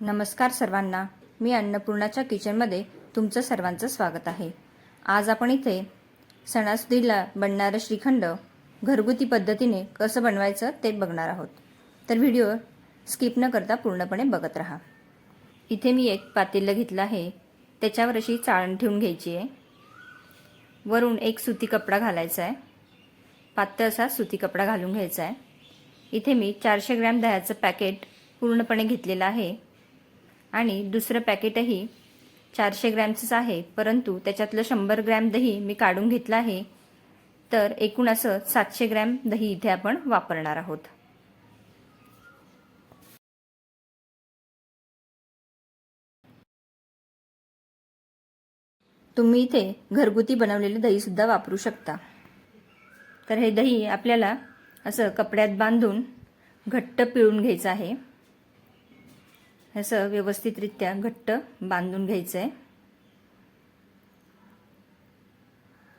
नमस्कार सर्वांना. मी अन्नपूर्णाच्या किचनमध्ये तुमचं सर्वांचं स्वागत आहे. आज आपण इथे सणासुदीला बनणारं श्रीखंड घरगुती पद्धतीने कसं बनवायचं ते बघणार आहोत. तर व्हिडिओ स्किप न करता पूर्णपणे बघत राहा. इथे मी एक पातेलं घेतलं आहे. त्याच्यावर अशी चाळण ठेवून घ्यायची आहे. वरून एक सुती कपडा घालायचा आहे. पातळ असा सुती कपडा घालून घ्यायचा आहे. इथे मी चारशे ग्रॅम दह्याचं पॅकेट पूर्णपणे घेतलेलं आहे. आणि दुसरं पॅकेटही चारशे ग्रॅमचंच आहे परंतु त्याच्यातलं शंभर ग्रॅम दही मी काढून घेतलं आहे तर एकूण असं सातशे ग्रॅम दही इथे आपण वापरणार आहोत. तुम्ही इथे घरगुती बनवलेले दहीसुद्धा वापरू शकता. तर हे दही आपल्याला असं कपड्यात बांधून घट्ट पिळून घ्यायचं आहे. असं व्यवस्थितरित्या घट्ट बांधून घ्यायचं आहे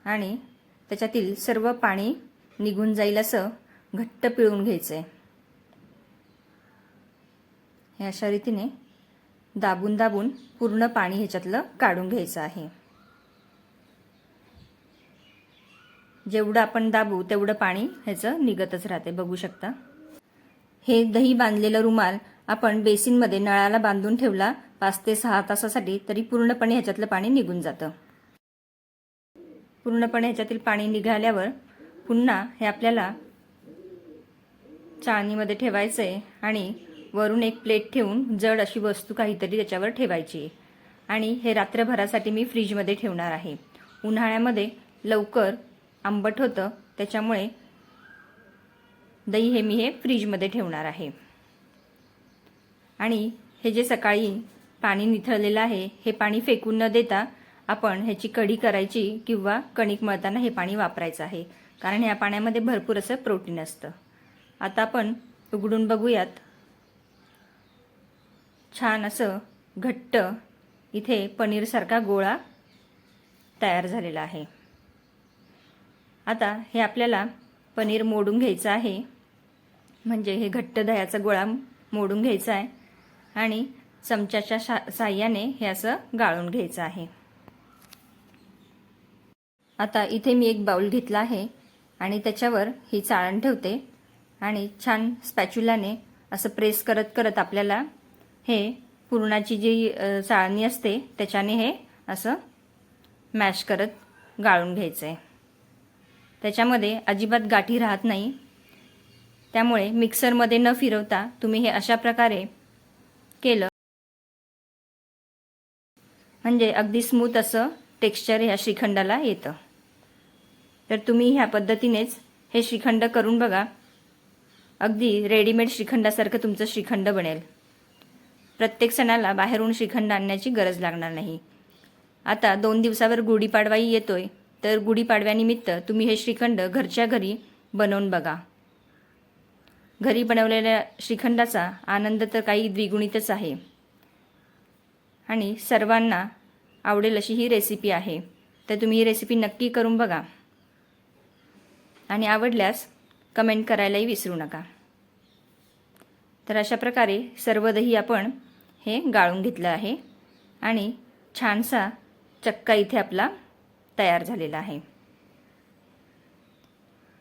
आणि त्याच्यातील सर्व पाणी निघून जाईल असं घट्ट पिळून घ्यायचं आहे हे अशा रीतीने दाबून दाबून पूर्ण पाणी ह्याच्यातलं काढून घ्यायचं आहे. जेवढं आपण दाबू तेवढं पाणी ह्याचं निघतच राहते बघू शकता. हे दही बांधलेलं रुमाल आपण बेसिनमध्ये नळाला बांधून ठेवला पाच ते सहा तासासाठी तरी पूर्णपणे ह्याच्यातलं पाणी निघून जातं. पूर्णपणे ह्याच्यातील पाणी निघाल्यावर पुन्हा हे आपल्याला चाळणीमध्ये ठेवायचं आहे आणि वरून एक प्लेट ठेवून जड अशी वस्तू काहीतरी त्याच्यावर ठेवायची आणि हे रात्रभरासाठी मी फ्रीजमध्ये ठेवणार आहे. उन्हाळ्यामध्ये लवकर आंबट होतं त्याच्यामुळे दही हे मी हे फ्रीजमध्ये ठेवणार आहे. आणि हे जे सकाळी पाणी निथळलेलं आहे हे पाणी फेकून न देता आपण ह्याची कढी करायची किंवा कणिक मळताना हे पाणी वापरायचं आहे. कारण ह्या पाण्यामध्ये भरपूर असं प्रोटीन असतं. आता आपण उघडून बघूयात. छान असं घट्ट इथे पनीरसारखा गोळा तयार झालेला आहे. आता हे आपल्याला पनीर मोडून घ्यायचं आहे. म्हणजे हे घट्ट दह्याचा गोळा मोडून घ्यायचा आहे. आणि चमच्याच्या शा साह्याने हे असं गाळून घ्यायचं आहे. आता इथे मी एक बाउल घेतला आहे आणि त्याच्यावर ही चाळण ठेवते आणि छान स्पॅच्युलाने असं प्रेस करत करत आपल्याला हे पुरणाची जी चाळणी असते त्याच्याने हे असं मॅश करत गाळून घ्यायचं आहे त्याच्यामध्ये अजिबात गाठी राहत नाही. त्यामुळे मिक्सरमध्ये न फिरवता तुम्ही हे अशा प्रकारे केलं. म्हणजे अगदी स्मूथ असं टेक्स्चर ह्या श्रीखंडाला येतं. तर तुम्ही ह्या पद्धतीनेच हे श्रीखंड करून बघा. अगदी रेडीमेड श्रीखंडासारखं तुमचं श्रीखंड बनेल. प्रत्येक सणाला बाहेरून श्रीखंड आणण्याची गरज लागणार नाही. आता दोन दिवसावर गुढीपाडवाही येतोय. तर गुढीपाडव्यानिमित्त तुम्ही हे श्रीखंड घरच्या घरी बनवून बघा. घरी बनवलेल्या श्रीखंडाचा आनंद तर काही द्विगुणितच आहे. आणि सर्वांना आवडेल अशी ही रेसिपी आहे. तर तुम्ही ही रेसिपी नक्की करून बघा. आणि आवडल्यास कमेंट करायलाही विसरू नका. तर अशा प्रकारे सर्व दही आपण हे गाळून घेतलं आहे. आणि छानसा चक्का इथे आपला तयार झालेला आहे.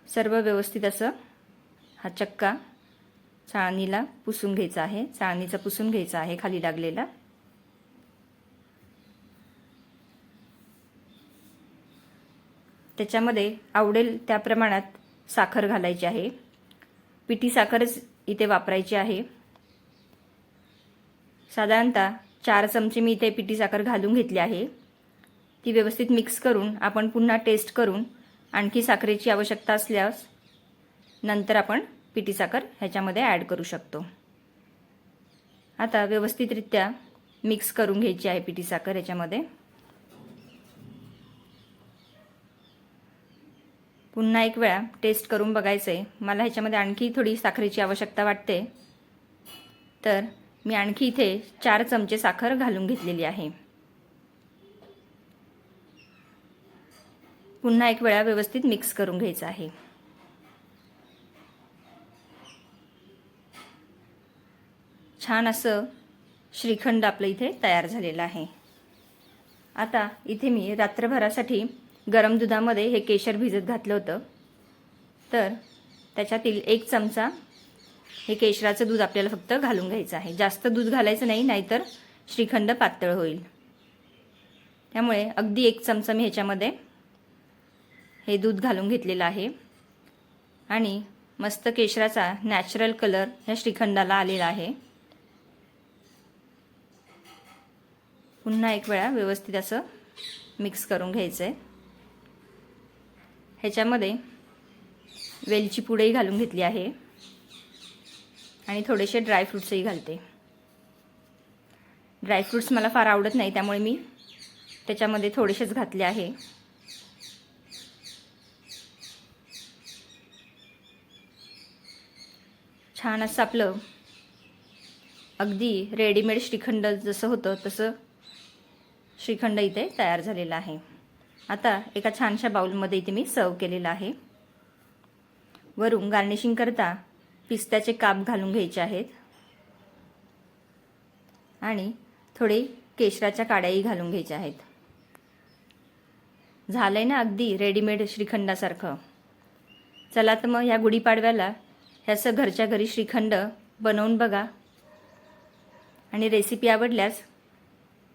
सर्व व्यवस्थित असं हा चक्का चाळणीला पुसून घ्यायचा आहे. चाळणीचा पुसून घ्यायचा आहे खाली लागलेला. त्याच्यामध्ये आवडेल त्या प्रमाणात साखर घालायची आहे. पिठी साखरच इथे वापरायची आहे. साधारणतः चार चमचे मी इथे पिठी साखर घालून घेतली आहे. ती व्यवस्थित मिक्स करून आपण पुन्हा टेस्ट करून आणखी साखरेची आवश्यकता असल्यास नंतर आपण पिठी साखर ह्याच्यामध्ये ॲड करू शकतो. आता व्यवस्थितरित्या मिक्स करून घ्यायची आहे पिठी साखर ह्याच्यामध्ये. पुन्हा एक वेळा टेस्ट करून बघायचं आहे मला ह्याच्यामध्ये आणखी थोडी साखरेची आवश्यकता वाटते. तर मी आणखी इथे चार चमचे साखर घालून घेतलेली आहे. पुन्हा एक वेळा व्यवस्थित मिक्स करून घ्यायचं आहे. छान असं श्रीखंड आपलं इथे तयार झालेलं आहे. आता इथे मी रात्रभरासाठी गरम दुधामध्ये हे केशर भिजत घातलं होतं. तर त्याच्यातील एक चमचा हे केशराचं दूध आपल्याला फक्त घालून घ्यायचं आहे. जास्त दूध घालायचं नाही नाहीतर श्रीखंड पातळ होईल. त्यामुळे अगदी एक चमचा मी ह्याच्यामध्ये हे दूध घालून घेतलेलं आहे. आणि मस्त केशराचा नॅचरल कलर ह्या श्रीखंडाला आलेला आहे. पुन्हा एक वेळा व्यवस्थित असं मिक्स करून घ्यायचं आहे ह्याच्यामध्ये वेलची पुडही घालून घेतली आहे. आणि थोडेसे ड्रायफ्रूट्सही घालते. ड्रायफ्रूट्स मला फार आवडत नाही त्यामुळे मी त्याच्यामध्ये थोडेसेच घातले आहे. छान असं आपलं अगदी रेडीमेड श्रीखंड जसं होतं तसं श्रीखंड इथे तयार झालेला आहे. आता एका छानशा बाउलमध्ये इथे मी सर्व केलेला आहे. वरून गार्निशिंग करता पिस्त्याचे काप घालून घ्यायचे आहेत. आणि थोडे केशराच्या काड्याही घालून घ्यायच्या आहेत. झालंय ना अगदी रेडीमेड श्रीखंडासारखं. चला तर मग ह्या गुढीपाडव्याला ह्याचं घरच्या घरी श्रीखंड बनवून बघा. आणि रेसिपी आवडल्यास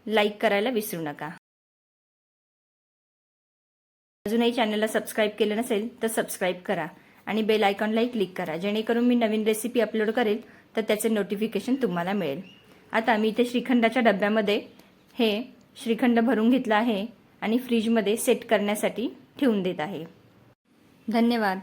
लाईक करायला विसरू नका. अजूनही चॅनलला सबस्क्राईब केलं नसेल तर सबस्क्राईब करा आणि बेल आयकॉनलाही क्लिक करा. जेणेकरून मी नवीन रेसिपी अपलोड करेल तर त्याचे नोटिफिकेशन तुम्हाला मिळेल. आता मी इथे श्रीखंडाच्या डब्यामध्ये हे श्रीखंड भरून घेतलं आहे आणि फ्रीजमध्ये सेट करण्यासाठी ठेवून देत आहे. धन्यवाद.